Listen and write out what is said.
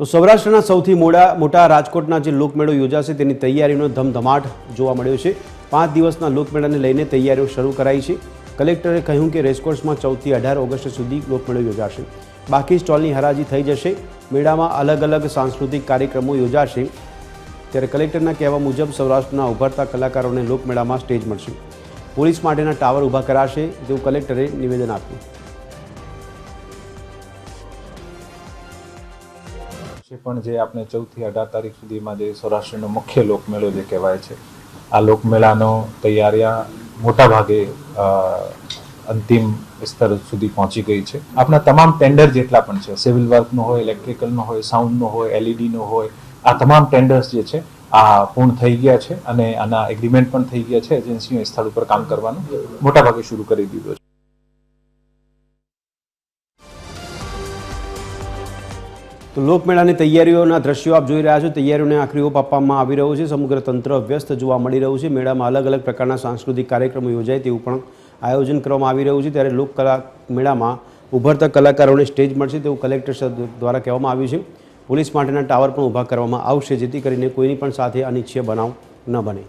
તો સૌરાષ્ટ્રના સૌથી મોડા મોટા રાજકોટના જે લોકમેળો યોજાશે તેની તૈયારીનો ધમધમાટ જોવા મળ્યો છે. પાંચ દિવસના લોકમેળાને લઈને તૈયારીઓ શરૂ કરાઈ છે. કલેક્ટરે કહ્યું કે રેસકોર્સમાં ચૌદથી અઢાર ઓગસ્ટ સુધી લોકમેળો યોજાશે. બાકી સ્ટોલની હરાજી થઈ જશે. મેળામાં અલગ અલગ સાંસ્કૃતિક કાર્યક્રમો યોજાશે. ત્યારે કલેક્ટરના કહેવા મુજબ સૌરાષ્ટ્રના ઉભરતા કલાકારોને લોકમેળામાં સ્ટેજ મળશે. પોલીસ માટેના ટાવર ઊભા કરાશે તેવું કલેક્ટરે નિવેદન આપ્યું. છે, પણ જે આપણે ચૌદથી અઢાર તારીખ સુધીમાં જે સૌરાષ્ટ્રનો મુખ્ય લોકમેળો જે કહેવાય છે, આ લોકમેળાનો તૈયારીયા મોટા ભાગે અંતિમ સ્તર સુધી પહોંચી ગઈ છે. આપણા તમામ ટેન્ડર જેટલા પણ છે સિવિલ વર્કનો હોય ઇલેક્ટ્રિકલનો હોય સાઉન્ડનો હોય એલઈડીનો હોય, આ તમામ ટેન્ડર્સ જે છે, આ પૂર્ણ થઈ ગયા છે અને આના એગ્રીમેન્ટ પણ થઈ ગયા છે એજન્સીઓ સ્થળ ઉપર કામ કરવાનું મોટાભાગે શરૂ કરી દીધું છે. તો લોકમેળાની તૈયારીઓના દ્રશ્યો આપ જોઈ રહ્યા છો. તૈયારીઓને આખરી ઓપ આપવામાં આવી રહ્યો છે. સમગ્ર તંત્ર વ્યસ્ત જોવા મળી રહ્યું છે. મેળામાં અલગ અલગ પ્રકારના સાંસ્કૃતિક કાર્યક્રમો યોજાય તેવું પણ આયોજન કરવામાં આવી રહ્યું છે. ત્યારે લોકકલા મેળામાં ઉભરતા કલાકારોને સ્ટેજ મળશે તેવું કલેક્ટર દ્વારા કહેવામાં આવ્યું છે. પોલીસ માટેના ટાવર પણ ઊભા કરવામાં આવશે, જેથી કરીને કોઈની પણ સાથે અનિચ્છીય બનાવ ન બને.